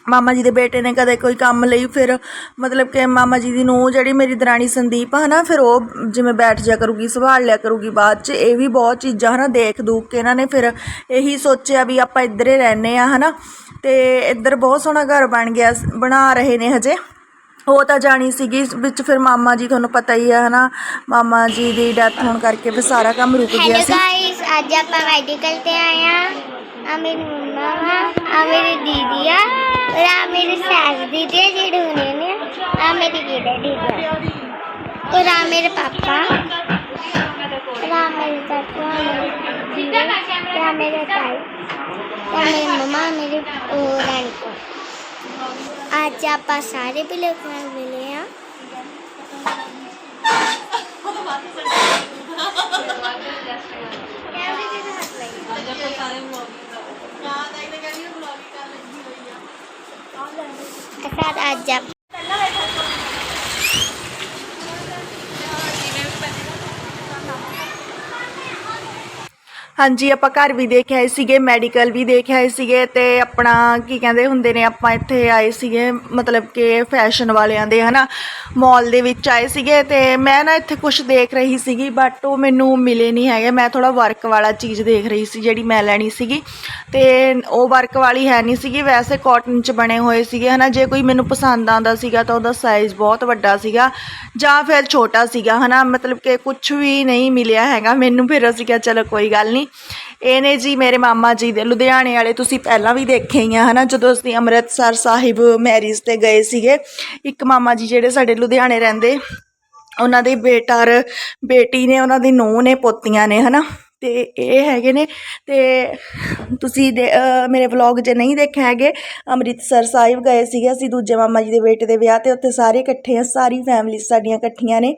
ਮਾਮਾ ਜੀ ਦੇ ਬੇਟੇ ਨੇ ਕਦੇ ਕੋਈ ਕੰਮ ਲਈ ਫਿਰ ਮਤਲਬ ਕਿ ਮਾਮਾ ਜੀ ਦੀ ਨੂੰ ਜਿਹੜੀ ਮੇਰੀ ਦਰਾਣੀ ਸੰਦੀਪ ਆ ਹਨਾ ਫਿਰ ਉਹ ਜਿਵੇਂ ਬੈਠ ਜਾ ਕਰੂਗੀ ਸੰਭਾਲ ਲਿਆ ਕਰੂਗੀ ਬਾਅਦ 'ਚ ਇਹ ਵੀ ਬਹੁਤ ਚੀਜ਼ਾਂ ਹਨਾ ਦੇਖ ਦੂਖ ਕੇ ਇਹਨਾਂ ਨੇ ਫਿਰ ਇਹੀ ਸੋਚਿਆ ਵੀ ਆਪਾਂ ਇੱਧਰ ਹੀ ਰਹਿੰਨੇ ਆ ਹਨਾ ਤੇ ਇੱਧਰ ਬਹੁਤ ਸੋਹਣਾ ਘਰ ਬਣ ਗਿਆ ਬਣਾ ਰਹੇ ਨੇ ਹਜੇ। ਉਹ ਤਾਂ ਜਾਣੀ ਸੀਗੀ ਵਿੱਚ ਫਿਰ ਮਾਮਾ ਜੀ ਤੁਹਾਨੂੰ ਪਤਾ ਹੀ ਹੈ ਹਨਾ ਮਾਮਾ ਜੀ ਦੀ ਡੈਥ ਹੋਣ ਕਰਕੇ ਫਿਰ ਸਾਰਾ ਕੰਮ ਰੁਕ ਗਿਆ ਸੀ। ਅੱਜ ਆਪਾਂ ਮੈਡੀਕਲ ਤੇ ਆਏ ਆ। ਆ ਮੇਰੀ ਮੰਮਾ ਆ ਮੇਰੀ ਦੀਦੀ ਆ। और आ मेरी सास दीदी है जेड होने ने आ मेरी गेड़ा दीदी है और आ मेरे पापा और आ मेरे चाचू आ मेरी दीदी और आ मेरे ताई और मेरी मम्मा मेरी ओ, रानी को आज आप सारे भी लोग मिले हैं अर्थात Kakak ajak ਹਾਂਜੀ, ਆਪਾਂ ਘਰ ਵੀ ਦੇਖ ਆਏ ਸੀਗੇ ਮੈਡੀਕਲ ਵੀ ਦੇਖ ਆਏ ਸੀਗੇ ਤੇ ਆਪਣਾ ਕੀ ਕਹਿੰਦੇ ਹੁੰਦੇ ਨੇ, ਆਪਾਂ ਇੱਥੇ ਆਏ ਸੀਗੇ, ਮਤਲਬ ਕਿ ਫੈਸ਼ਨ ਵਾਲਿਆਂ ਦੇ, ਹਨਾ ਮਾਲ ਦੇ ਵਿੱਚ ਆਏ ਸੀਗੇ ਤੇ ਮੈਂ ਨਾ ਇੱਥੇ ਕੁਝ ਦੇਖ ਰਹੀ ਸੀਗੀ ਬਟ ਉਹ ਮੈਨੂੰ ਮਿਲੇ ਨਹੀਂ ਹੈਗੇ। ਮੈਂ ਥੋੜਾ ਵਰਕ ਵਾਲਾ ਚੀਜ਼ ਦੇਖ ਰਹੀ ਸੀ, ਜਿਹੜੀ ਮੈਂ ਲੈਣੀ ਸੀਗੀ ਤੇ ਉਹ ਵਰਕ ਵਾਲੀ ਹੈ ਨਹੀਂ ਸੀਗੀ। ਵੈਸੇ ਕਾਟਨ ਚ ਬਣੇ ਹੋਏ ਸੀਗੇ, ਹਨਾ, ਜੇ ਕੋਈ ਮੈਨੂੰ ਪਸੰਦ ਆਉਂਦਾ ਸੀਗਾ ਤਾਂ ਉਹਦਾ ਸਾਈਜ਼ ਬਹੁਤ ਵੱਡਾ ਸੀਗਾ ਜਾਂ ਫਿਰ ਛੋਟਾ ਸੀਗਾ, ਹਨਾ, ਮਤਲਬ ਕਿ ਕੁਝ ਵੀ ਨਹੀਂ ਮਿਲਿਆ ਹੈਗਾ ਮੈਨੂੰ, ਫਿਰ ਅਸੀਂ ਕਿਹਾ, ਚਲੋ ਕੋਈ ਗੱਲ ਨਹੀਂ। ਇਹ ਨੇ ਜੀ ਮੇਰੇ ਮਾਮਾ ਜੀ ਦੇ ਲੁਧਿਆਣੇ ਵਾਲੇ, ਤੁਸੀਂ ਪਹਿਲਾਂ ਵੀ ਦੇਖੇ ਹੀ ਆ, ਹਨਾ? ਜਦੋਂ ਅਸੀਂ ਅੰਮ੍ਰਿਤਸਰ ਸਾਹਿਬ, ਮੈਰਿਜ ਤੇ ਗਏ ਸੀਗੇ, ਇੱਕ ਮਾਮਾ ਜੀ ਜਿਹੜੇ ਸਾਡੇ ਲੁਧਿਆਣੇ ਰਹਿੰਦੇ, ਉਹਨਾਂ ਦੇ ਬੇਟਾ ਬੇਟੀ ਨੇ, ਉਹਨਾਂ ਦੀ ਨੂੰਹ ਨੇ, ਪੋਤੀਆਂ ਨੇ, ਹਨਾ? ਤੇ ਇਹ ਹੈਗੇ ਨੇ ਅਤੇ ਤੁਸੀਂ ਦੇ- ਮੇਰੇ ਵਲੋਗ ਜੇ ਨਹੀਂ ਦੇਖੇ ਹੈਗੇ, ਅੰਮ੍ਰਿਤਸਰ ਸਾਹਿਬ ਗਏ ਸੀਗੇ ਅਸੀਂ ਦੂਜੇ ਮਾਮਾ ਜੀ ਦੇ ਬੇਟੇ ਦੇ ਵਿਆਹ ਤੇ, ਉੱਥੇ ਸਾਰੇ ਇਕੱਠੇ ਆ, ਸਾਰੀ ਫੈਮਿਲੀ ਸਾਡੀਆਂ ਇਕੱਠੀਆਂ ਨੇ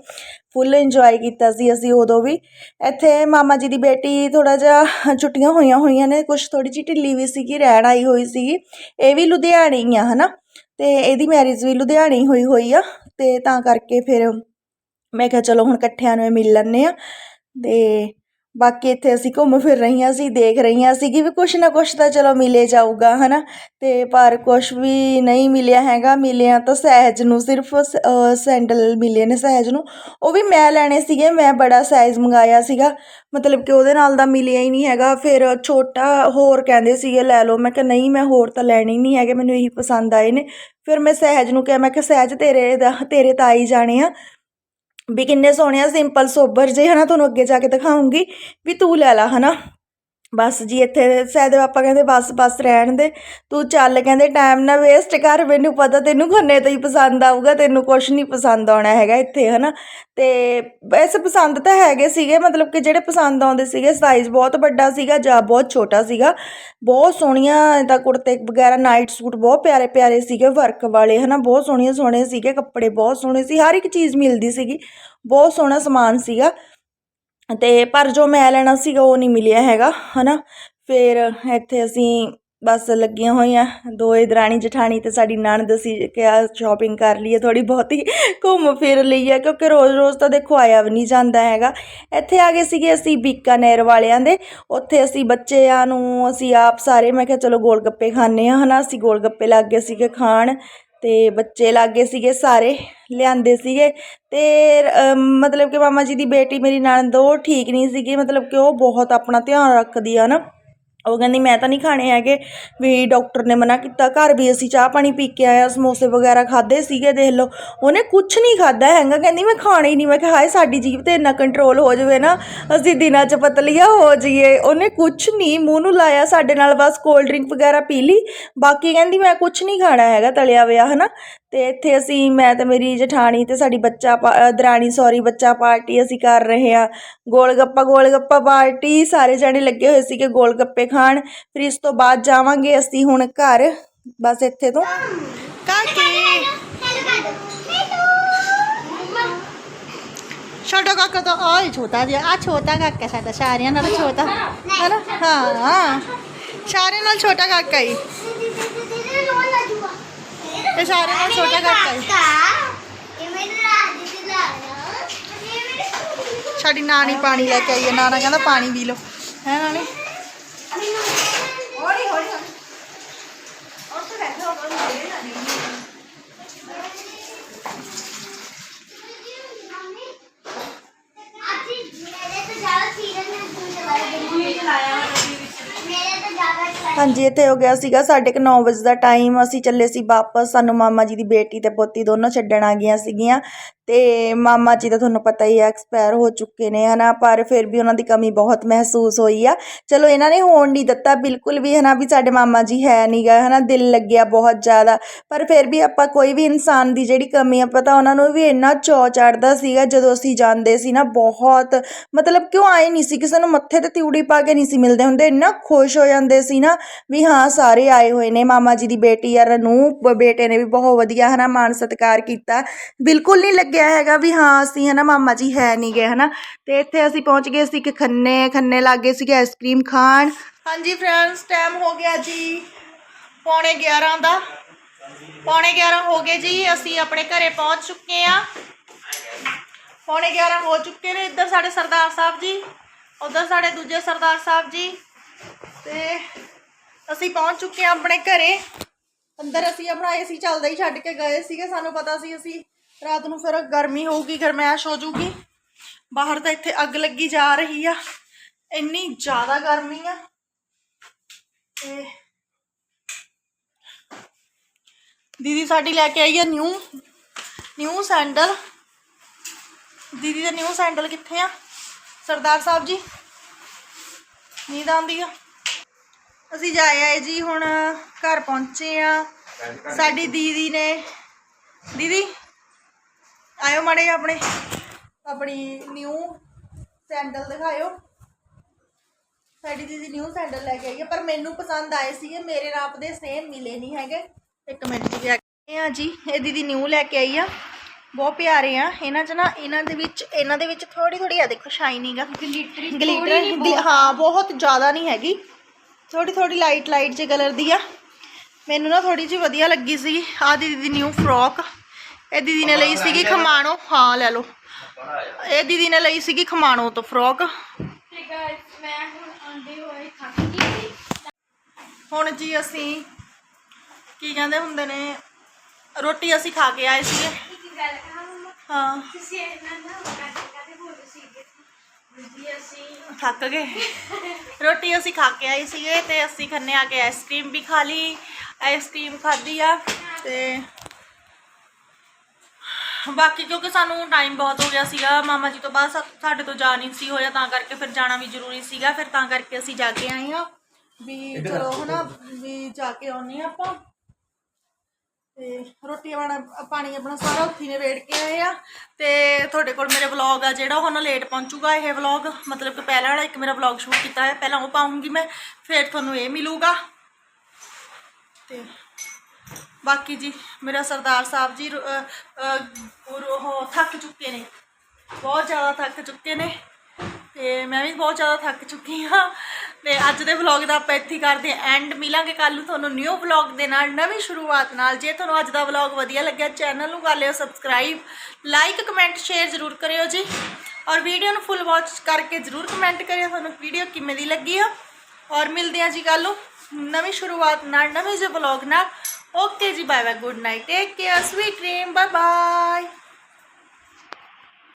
ਫੁੱਲ ਇੰਜੋਏ ਕੀਤਾ ਸੀ ਅਸੀਂ ਉਦੋਂ ਵੀ। ਇੱਥੇ ਮਾਮਾ ਜੀ ਦੀ ਬੇਟੀ ਥੋੜਾ ਜਿਹਾ ਛੁੱਟੀਆਂ ਹੋਈਆਂ ਹੋਈਆਂ ਨੇ ਕੁਝ ਥੋੜੀ ਜਿਹੀ ਢਿੱਲੀ ਵੀ ਸੀਗੀ, ਰਹਿਣ ਆਈ ਹੋਈ ਸੀਗੀ, ਇਹ ਵੀ ਲੁਧਿਆਣੇ ਹੀ ਆ, ਹਨਾ? ਤੇ ਇਹਦੀ ਮੈਰਿਜ ਵੀ ਲੁਧਿਆਣੇ ਹੀ ਹੋਈ ਹੋਈ ਆ, ਤੇ ਤਾਂ ਕਰਕੇ ਫਿਰ ਮੈਂ ਕਿਹਾ ਚਲੋ ਹੁਣ ਇਕੱਠਿਆਂ ਨੂੰ ਇਹ ਮਿਲ ਲੈਂਦੇ ਆ, ਤੇ ਬਾਕੀ ਇੱਥੇ ਅਸੀਂ ਘੁੰਮ ਫਿਰ ਰਹੀਆਂ ਸੀ, ਦੇਖ ਰਹੀਆਂ ਸੀ ਕਿ ਵੀ ਕੁਛ ਨਾ ਕੁਛ ਤਾਂ ਚਲੋ ਮਿਲੇ ਜਾਊਗਾ ਹੈ ਨਾ ਅਤੇ ਪਰ ਕੁਛ ਵੀ ਨਹੀਂ ਮਿਲਿਆ ਹੈਗਾ, ਮਿਲਿਆ ਤਾਂ ਸਹਿਜ ਨੂੰ ਸਿਰਫ ਸ- ਸੈਂਡਲ ਮਿਲੇ ਨੇ ਸਹਿਜ ਨੂੰ। ਉਹ ਵੀ ਮੈਂ ਲੈਣੇ ਸੀਗੇ, ਮੈਂ ਬੜਾ ਸਾਈਜ਼ ਮੰਗਾਇਆ ਸੀਗਾ। ਮਤਲਬ ਕਿ ਉਹਦੇ ਨਾਲ ਦਾ ਮਿਲਿਆ ਹੀ ਨਹੀਂ ਹੈਗਾ। ਫਿਰ ਛੋਟਾ ਹੋਰ ਕਹਿੰਦੇ ਸੀਗੇ, ਲੈ ਲਓ। ਮੈਂ ਕਿਹਾ, ਨਹੀਂ, ਮੈਂ ਹੋਰ ਤਾਂ ਲੈਣੇ ਹੀ ਨਹੀਂ ਹੈਗੇ, ਮੈਨੂੰ ਇਹੀ ਪਸੰਦ ਆਏ ਨੇ। ਫਿਰ ਮੈਂ ਸਹਿਜ ਨੂੰ ਕਿਹਾ, ਮੈਂ ਕਿਹਾ, ਸਹਿਜ, ਤੇਰੇ ਦਾ, ਤੇਰੇ ਤਾਂ ਆਈ ਜਾਣੇ ਆ। ਵੀ ਕਿੰਨੇ ਸੋਹਣੇ ਆ ਸਿੰਪਲ ਸੋਬਰ ਜੇ ਨਾ ਤੁਹਾਨੂੰ ਅੱਗੇ ਜਾ ਕੇ ਦਿਖਾਉਂਗੀ, ਵੀ ਤੂੰ ਲੈ ਲਾ ਹੈ ਨਾ ਬਸ ਜੀ, ਇੱਥੇ ਸਹਿਦੇ ਪਾਪਾ ਕਹਿੰਦੇ ਬਸ ਬਸ ਰਹਿਣ ਦੇ। ਤੂੰ ਚੱਲ ਕਹਿੰਦੇ ਟਾਈਮ ਨਾ ਵੇਸਟ ਕਰ, ਮੈਨੂੰ ਪਤਾ ਤੈਨੂੰ ਖੰਨੇ ਤੋਂ ਹੀ ਪਸੰਦ ਆਊਗਾ, ਤੈਨੂੰ ਕੁਛ ਨਹੀਂ ਪਸੰਦ ਆਉਣਾ ਹੈਗਾ ਇੱਥੇ, ਹਨਾ? ਤੇ ਵੈਸੇ ਪਸੰਦ ਤਾਂ ਹੈਗੇ ਸੀਗੇ, ਮਤਲਬ ਕਿ ਜਿਹੜੇ ਪਸੰਦ ਆਉਂਦੇ ਸੀਗੇ ਸਾਈਜ਼ ਬਹੁਤ ਵੱਡਾ ਸੀਗਾ, ਜਾਂ ਬਹੁਤ ਛੋਟਾ ਸੀਗਾ। ਬਹੁਤ ਸੋਹਣੀਆਂ ਤਾਂ ਕੁੜਤੇ ਵਗੈਰਾ ਨਾਈਟ ਸੂਟ ਬਹੁਤ ਪਿਆਰੇ ਪਿਆਰੇ ਸੀਗੇ ਵਰਕ ਵਾਲੇ, ਹਨਾ? ਬਹੁਤ ਸੋਹਣੇ ਸੋਹਣੇ ਸੀਗੇ, ਕੱਪੜੇ ਬਹੁਤ ਸੋਹਣੇ ਸੀ, ਹਰ ਇੱਕ ਚੀਜ਼ ਮਿਲਦੀ ਸੀਗੀ। ਬਹੁਤ ਸੋਹਣਾ ਸਮਾਨ ਸੀਗਾ। ਅਤੇ ਪਰ ਜੋ ਮੈਂ ਲੈਣਾ ਸੀਗਾ, ਉਹ ਨਹੀਂ ਮਿਲਿਆ ਹੈਗਾ ਹੈ ਨਾ ਫਿਰ ਇੱਥੇ ਅਸੀਂ ਬਸ ਲੱਗੀਆਂ ਹੋਈਆਂ ਦੋਏ ਦਰਾਣੀ ਜਠਾਣੀ ਤੇ ਸਾਡੀ ਨਣਦ ਸੀ ਕਿ ਆ ਸ਼ਾਪਿੰਗ ਕਰ ਲਈਏ ਥੋੜੀ ਬਹੁਤੀ, ਘੁੰਮ ਫਿਰ ਲਈਏ, ਕਿਉਂਕਿ ਰੋਜ਼-ਰੋਜ਼ ਤਾਂ ਦੇਖੋ ਆਇਆ ਵੀ ਨਹੀਂ ਜਾਂਦਾ ਹੈਗਾ। ਇੱਥੇ ਆ ਗਏ ਸੀਗੇ ਅਸੀਂ ਬੀਕਾਨੇਰ ਵਾਲਿਆਂ ਦੇ, ਉੱਥੇ ਅਸੀਂ ਬੱਚਿਆਂ ਨੂੰ ਅਸੀਂ ਆਪ ਸਾਰੇ, ਮੈਂ ਕਿਹਾ ਚਲੋ ਗੋਲ ਗੱਪੇ ਖਾਣੇ ਆ ਹਨਾ? ਅਸੀਂ ਗੋਲ ਗੱਪੇ ਲੱਗ ਗਏ ਸੀਗੇ ਖਾਣ ਅਤੇ ਬੱਚੇ ਲੱਗੇ ਸੀਗੇ, ਸਾਰੇ ਲਿਆਂਦੇ ਸੀਗੇ ਅਤੇ ਮਤਲਬ ਕਿ ਮਾਮਾ ਜੀ ਦੀ ਬੇਟੀ ਮੇਰੀ ਨਣਦ, ਉਹ ਠੀਕ ਨਹੀਂ ਸੀਗੀ, ਮਤਲਬ ਕਿ ਉਹ ਬਹੁਤ ਆਪਣਾ ਧਿਆਨ ਰੱਖਦੀ ਆ ਨਾ। ਉਹ ਕਹਿੰਦੀ, ਮੈਂ ਤਾਂ ਨਹੀਂ ਖਾਣੇ ਹੈਗੇ। ਵੀ ਡਾਕਟਰ ਨੇ ਮਨਾ ਕੀਤਾ। ਘਰ ਵੀ ਅਸੀਂ ਚਾਹ ਪਾਣੀ ਪੀ ਕੇ ਆਇਆ ਸਮੋਸੇ ਵਗੈਰਾ ਖਾਦੇ ਸੀਗੇ, ਦੇਖ ਲਓ। ਉਹਨੇ ਕੁਝ ਨਹੀਂ ਖਾਦਾ ਹੈਗਾ। ਕਹਿੰਦੀ, ਮੈਂ ਖਾਣੇ ਹੀ ਨਹੀਂ। ਮੈਂ ਕਿਹਾ, ਹਾਏ, ਸਾਡੀ ਜੀਭ ਤੇ ਇੰਨਾ ਕੰਟਰੋਲ ਹੋ ਜਾਵੇ ਨਾ, ਅਸੀਂ ਦਿਨਾਂ 'ਚ ਪਤਲੀਆਂ ਹੋ ਜਾਈਏ। ਉਹਨੇ ਕੁਝ ਨਹੀਂ, ਮੂੰਹ ਨੂੰ ਲਾਇਆ ਸਾਡੇ ਨਾਲ, ਬਸ ਕੋਲਡ ਡਰਿੰਕ ਵਗੈਰਾ ਪੀ ਲਈ। ਬਾਕੀ ਕਹਿੰਦੀ, ਮੈਂ ਕੁਝ ਨਹੀਂ ਖਾਣਾ ਹੈਗਾ, ਤਲਿਆ ਹੋਇਆ, ਹਨਾ? ਤੇ ਇੱਥੇ ਅਸੀਂ, ਮੈਂ ਤੇ ਮੇਰੀ ਜਠਾਣੀ ਤੇ ਸਾਡੀ ਬੱਚਾ ਪਾ- ਦਰਾਣੀ ਸੌਰੀ ਬੱਚਾ ਪਾਰਟੀ ਅਸੀਂ ਕਰ ਰਹੇ ਹਾਂ। ਗੋਲ ਗੱਪਾ ਗੋਲ ਗੱਪਾ ਪਾਰਟੀ, ਸਾਰੇ ਜਣੇ ਲੱਗੇ ਹੋਏ ਸੀਗੇ ਗੋਲ ਗੱਪੇ ਖਾਣ। ਫਿਰ ਇਸ ਤੋਂ ਬਾਅਦ ਜਾਵਾਂਗੇ ਅਸੀਂ ਹੁਣ ਘਰ, ਬਸ ਇੱਥੇ ਤੋਂ। ਕਾਕੀ। ਛੋਟਾ ਕਾਕਾ ਤਾਂ ਆ ਹੀ ਛੋਟਾ ਜਿਹਾ ਆ ਛੋਟਾ ਕਾਕਾ ਸਾਡਾ, ਸਾਰਿਆਂ ਨਾਲੋਂ ਛੋਟਾ। ਹੈ ਨਾ ਹਾਂ। ਸਾਰਿਆਂ ਨਾਲ ਛੋਟਾ ਕਾਕਾ ਹੀ। ਇਹ ਸਾਰਿਆਂ ਨਾਲ ਛੋਟਾ ਕਾਕਾ ਹੀ ਇਹ ਮੇਰੇ ਰਾਜ ਦੀ ਲਾਇਆ ਇਹ ਮੇਰੇ ਸਾਡੀ ਨਾਨੀ ਪਾਣੀ ਲੈ ਕੇ ਆਈ ਹੈ। ਨਾਨਾ ਕਹਿੰਦਾ ਪਾਣੀ ਪੀ ਲਓ। ਹੈ ਨਾਨੀ ਹੌਲੀ ਹੌਲੀ ਅੱਜ ਮੇਰੇ ਤੋਂ ਜ਼ਿਆਦਾ ਸੀਰੀਅਸ ਨਹੀਂ ਸੁਣ ਚਲਾਇਆ ਮੇਰੇ ਤੋਂ ਜ਼ਿਆਦਾ ਚਲਾਇਆ ਹਾਂਜੀ, ਇੱਥੇ ਹੋ ਗਿਆ ਸੀਗਾ ਸਾਡੇ ਕੁ ਨੌ ਵਜੇ ਦਾ ਟਾਈਮ ਅਸੀਂ ਚੱਲੇ ਸੀ ਵਾਪਸ, ਸਾਨੂੰ ਮਾਮਾ ਜੀ ਦੀ ਬੇਟੀ ਤੇ ਪੋਤੀ ਦੋਨੋਂ ਛੱਡਣ ਆ ਗਈਆਂ ਸੀਗੀਆਂ। ਤੇ ਮਾਮਾ ਜੀ ਦਾ ਤੁਹਾਨੂੰ ਪਤਾ ਹੀ ਹੈ ਐਕਸਪਾਇਰ ਹੋ ਚੁੱਕੇ ਨੇ, ਹਨਾ, ਪਰ ਫਿਰ ਵੀ ਉਹਨਾਂ ਦੀ ਕਮੀ ਬਹੁਤ ਮਹਿਸੂਸ ਹੋਈ ਆ। ਚਲੋ, ਇਹਨਾਂ ਨੇ ਹੋਣ ਨਹੀਂ ਦਿੱਤਾ, ਬਿਲਕੁਲ ਵੀ, ਹਨਾ, ਵੀ ਸਾਡੇ ਮਾਮਾ ਜੀ ਹੈ ਨਹੀਂ ਗਾ, ਹਨਾ, ਦਿਲ ਲੱਗਿਆ ਬਹੁਤ ਜ਼ਿਆਦਾ, ਪਰ ਫਿਰ ਵੀ ਆਪਾਂ ਕੋਈ ਵੀ ਇਨਸਾਨ ਦੀ ਜਿਹੜੀ ਕਮੀ ਆ, ਪਤਾ ਉਹਨਾਂ ਨੂੰ ਵੀ ਇੰਨਾ ਚੌ ਚੜਦਾ ਸੀਗਾ, ਜਦੋਂ ਅਸੀਂ ਜਾਂਦੇ ਸੀ ਨਾ, ਬਹੁਤ, ਮਤਲਬ ਕਿਉਂ ਆਏ ਨਹੀਂ ਸੀ, ਕਿਸੇ ਨੂੰ ਮੱਥੇ ਤੇ ਤਿਉੜੀ ਪਾ ਕੇ ਨਹੀਂ ਸੀ ਮਿਲਦੇ ਹੁੰਦੇ, ਇੰਨਾ ਖੁਸ਼ ਹੋ ਜਾਂਦੇ ਸੀ ਨਾ, ਵੀ ਹਾਂ, ਸਾਰੇ ਆਏ ਹੋਏ ਨੇ, ਮਾਮਾ ਜੀ ਦੀ ਬੇਟੀ ਆ ਰਨੂ ਬੇਟੇ ਨੇ ਵੀ ਬਹੁਤ ਵਧੀਆ, ਹਨਾ, ਮਾਣ ਸਤਿਕਾਰ ਕੀਤਾ, ਬਿਲਕੁਲ ਨਹੀਂ ਲੱਗੇ ਕਿਹਾ ਹੈਗਾ ਵੀ ਹਾਂ, ਅਸੀਂ ਹਨਾ ਮਾਮਾ ਜੀ ਹੈ ਨਹੀਂ ਗਏ ਹਨਾ। ਤੇ ਇੱਥੇ ਅਸੀਂ ਪਹੁੰਚ ਗਏ ਸੀ ਇੱਕ ਖੰਨੇ ਖੰਨੇ ਲੱਗੇ ਸੀਗੇ ਆਈਸਕ੍ਰੀਮ ਖਾਣ। ਹਾਂਜੀ ਫਰੈਂਡਸ ਟਾਈਮ ਹੋ ਗਿਆ ਜੀ ਪੌਣੇ 11 ਦਾ। ਪੌਣੇ 11 ਹੋ ਗਏ ਜੀ, ਅਸੀਂ ਆਪਣੇ ਘਰੇ ਪਹੁੰਚ ਚੁੱਕੇ ਆ ਪੌਣੇ 11 ਹੋ ਚੁੱਕੇ ਨੇ ਇੱਧਰ ਸਾਡੇ ਸਰਦਾਰ ਸਾਹਿਬ ਜੀ, ਉਧਰ ਸਾਡੇ ਦੂਜੇ ਸਰਦਾਰ ਸਾਹਿਬ ਜੀ। ਤੇ ਅਸੀਂ ਪਹੁੰਚ ਚੁੱਕੇ ਆ ਆਪਣੇ ਘਰੇ। ਅੰਦਰ ਅਸੀਂ ਆਪਣਾ ਏਸੀ ਚੱਲਦਾ ਹੀ ਛੱਡ ਕੇ ਗਏ ਸੀਗੇ, ਸਾਨੂੰ ਪਤਾ ਸੀ ਅਸੀਂ ਰਾਤ ਨੂੰ ਫਿਰ ਗਰਮੀ ਹੋਊਗੀ ਗਰਮੈਸ਼ ਹੋ ਜਾਊਗੀ। ਬਾਹਰ ਤਾਂ ਇੱਥੇ ਅੱਗ ਲੱਗੀ ਜਾ ਰਹੀ ਆ। ਇੰਨੀ ਜ਼ਿਆਦਾ ਗਰਮੀ ਆ। ਤੇ ਦੀਦੀ ਸਾਡੀ ਲੈ ਕੇ ਆਈ ਆ ਨਿਊ ਨਿਊ ਸੈਂਡਲ ਦੀਦੀ ਦਾ ਨਿਊ ਸੈਂਡਲ ਕਿੱਥੇ ਆ? ਸਰਦਾਰ ਸਾਹਿਬ ਜੀ ਨੀਂਦ ਆਉਂਦੀ ਆ। ਅਸੀਂ ਜਾਏ ਆਏ ਜੀ ਹੁਣ ਘਰ ਪਹੁੰਚੇ ਆ। ਸਾਡੀ ਦੀਦੀ ਨੇ ਦੀਦੀ ਆਇਓ ਮਾੜੇ ਆਪਣੇ ਆਪਣੀ ਨਿਊ ਸੈਂਡਲ ਦਿਖਾਇਓ। ਸਾਡੀ ਦੀਦੀ ਨਿਊ ਸੈਂਡਲ ਲੈ ਕੇ ਆਈ ਹੈ ਪਰ ਮੈਨੂੰ ਪਸੰਦ ਆਏ ਸੀਗੇ ਮੇਰੇ ਨਾਪ ਦੇ ਸੇਮ ਮਿਲੇ ਨਹੀਂ ਹੈਗੇ। ਇੱਕ ਮਿੰਟ ਜੀ ਆ ਇਹ ਆ ਜੀ ਇਹ ਦੀਦੀ ਨਿਊ ਲੈ ਕੇ ਆਈ ਆ। ਬਹੁਤ ਪਿਆਰੇ ਆ ਇਹਨਾਂ 'ਚ ਨਾ ਇਹਨਾਂ ਦੇ ਵਿੱਚ ਇਹਨਾਂ ਦੇ ਵਿੱਚ ਥੋੜੀ ਥੋੜੀ ਆ ਦੇਖੋ ਸ਼ਾਈਨਿੰਗ ਆ ਗਲਿਟਰ ਗਲਿਟਰ ਹਾਂ ਬਹੁਤ ਜ਼ਿਆਦਾ ਨਹੀਂ ਹੈਗੀ। ਥੋੜੀ ਥੋੜੀ ਲਾਈਟ ਲਾਈਟ ਜਿਹੇ ਕਲਰ ਦੀ ਆ। ਮੈਨੂੰ ਨਾ ਥੋੜੀ ਜਿਹੀ ਵਧੀਆ ਲੱਗੀ ਸੀ ਆ ਦੀਦੀ ਦੀ ਨਿਊ ਫਰੋਕ ਇਹ ਦੀਦੀ ਨੇ ਲਈ ਸੀਗੀ ਖਮਾਣੋ। ਹਾਂ ਲੈ ਲਓ। ਇਹ ਦੀਦੀ ਨੇ ਲਈ ਸੀਗੀ ਖਮਾਣੋ ਤੋਂ ਫਰੋਕ। ਤੇ ਗਾਇਸ ਮੈਂ ਹੁਣ ਆਂਦੇ ਹੋਏ ਥੱਕ ਗਈ। ਸੀ ਹੁਣ ਜੀ ਅਸੀਂ ਕੀ ਕਹਿੰਦੇ ਹੁੰਦੇ ਨੇ ਰੋਟੀ ਅਸੀਂ ਖਾ ਕੇ ਆਏ ਸੀਗੇ। ਇੱਕ ਗੱਲ ਕਹਾਂ ਮੰਮਾ? ਹਾਂ। ਤੁਸੀਂ ਇਹਨਾਂ ਨਾ ਕਾਦੇ ਕਾਦੇ ਬੋਲੇ ਸੀਗੇ। ਜੀ ਅਸੀਂ ਥੱਕ ਗਏ। ਰੋਟੀ ਅਸੀਂ ਖਾ ਕੇ ਆਏ ਸੀਗੇ ਤੇ ਅਸੀਂ ਖੰਨੇ ਆ ਕੇ ਆਈਸਕ੍ਰੀਮ ਵੀ ਖਾ ਲਈ ਆਈਸਕ੍ਰੀਮ ਖਾਧੀ ਆ ਤੇ ਬਾਕੀ ਕਿਉਂਕਿ ਸਾਨੂੰ ਟਾਈਮ ਬਹੁਤ ਹੋ ਗਿਆ ਸੀਗਾ ਮਾਮਾ ਜੀ ਤੋਂ ਬਾਅਦ ਸਾ- ਸਾਡੇ ਤੋਂ ਜਾ ਨਹੀਂ ਸੀ ਹੋਇਆ ਤਾਂ ਕਰਕੇ ਫਿਰ ਜਾਣਾ ਵੀ ਜ਼ਰੂਰੀ ਸੀਗਾ ਫਿਰ ਤਾਂ ਕਰਕੇ ਅਸੀਂ ਜਾ ਕੇ ਆਏ ਆ ਵੀ ਚਲੋ ਹਨਾ ਵੀ ਜਾ ਕੇ ਆਉਨੇ ਆ ਆਪਾਂ। ਤੇ ਰੋਟੀ ਵਾਲਾ ਪਾਣੀ ਆਪਣਾ ਸਾਰਾ ਉੱਥੀ ਨੇ ਵੇੜ ਕੇ ਆਏ ਆ ਤੇ ਤੁਹਾਡੇ ਕੋਲ ਮੇਰੇ ਵਲੌਗ ਆ ਜਿਹੜਾ ਉਹ ਨਾ ਲੇਟ ਪਹੁੰਚੂਗਾ ਇਹ ਵਲੌਗ ਮਤਲਬ ਕਿ ਪਹਿਲਾਂ ਵਾਲਾ ਇੱਕ ਮੇਰਾ ਵਲੌਗ ਸ਼ੂਟ ਕੀਤਾ ਹੈ ਪਹਿਲਾਂ ਉਹ ਪਾਉਂਗੀ ਮੈਂ ਫਿਰ ਤੁਹਾਨੂੰ ਇਹ ਮਿਲੂਗਾ। ਤੇ ਬਾਕੀ ਜੀ ਮੇਰਾ ਸਰਦਾਰ ਸਾਹਿਬ ਜੀ ਰੋ- ਅਹ, ਉਹ ਥੱਕ ਚੁੱਕੇ ਨੇ। ਬਹੁਤ ਜ਼ਿਆਦਾ ਥੱਕ ਚੁੱਕੇ ਨੇ ਤੇ ਮੈਂ ਵੀ ਬਹੁਤ ਜ਼ਿਆਦਾ ਥੱਕ ਚੁੱਕੀ ਹਾਂ। ਤੇ ਅੱਜ ਦੇ ਵਲੌਗ ਦਾ ਆਪਾਂ ਇੱਥੇ ਕਰਦੇ ਹਾਂ ਐਂਡ ਮਿਲਾਂਗੇ ਕੱਲ ਨੂੰ ਤੁਹਾਨੂੰ ਨਿਊ ਵਲੌਗ ਦੇ ਨਾਲ ਨਵੀਂ ਸ਼ੁਰੂਆਤ ਨਾਲ। ਜੇ ਤੁਹਾਨੂੰ ਅੱਜ ਦਾ ਵਲੌਗ ਵਧੀਆ ਲੱਗਿਆ ਚੈਨਲ ਨੂੰ ਕਰ ਲਿਓ ਸਬਸਕ੍ਰਾਈਬ ਲਾਈਕ ਕਮੈਂਟ ਸ਼ੇਅਰ ਜ਼ਰੂਰ ਕਰਿਓ ਜੀ। ਔਰ ਵੀਡੀਓ ਨੂੰ ਫੁੱਲ ਵਾਚ ਕਰਕੇ ਜ਼ਰੂਰ ਕਮੈਂਟ ਕਰਿਓ ਤੁਹਾਨੂੰ ਵੀਡੀਓ ਕਿਵੇਂ ਦੀ ਲੱਗੀ ਆ। ਔਰ ਮਿਲਦੇ ਹਾਂ ਜੀ ਕੱਲ ਨੂੰ ਨਵੀਂ ਸ਼ੁਰੂਆਤ ਨਾਲ ਨਵੇਂ ਜਿਹੇ ਵਲੌਗ ਨਾਲ। ਓਕੇ ਜੀ bye bye good night take care sweet dream bye bye